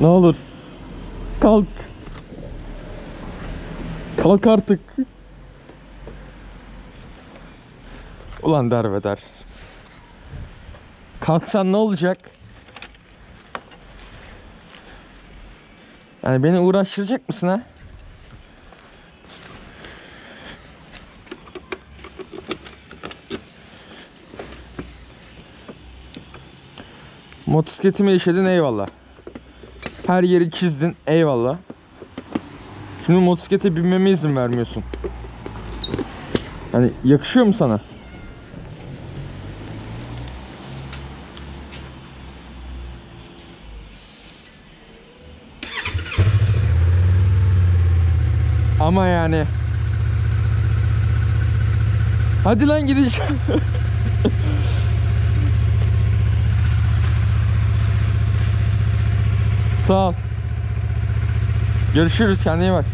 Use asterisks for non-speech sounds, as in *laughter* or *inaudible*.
Ne olur. Kalk. Kalk artık. Ulan derbeder. Kalksan ne olacak? Yani beni uğraştıracak mısın ha? Motosikletimi işledin eyvallah. Her yeri çizdin eyvallah. Şimdi motosiklete binmeme izin vermiyorsun. Hani yakışıyor mu sana? Ama yani Hadi lan gideceğim. *laughs* Sağ ol. Görüşürüz kendine iyi bak.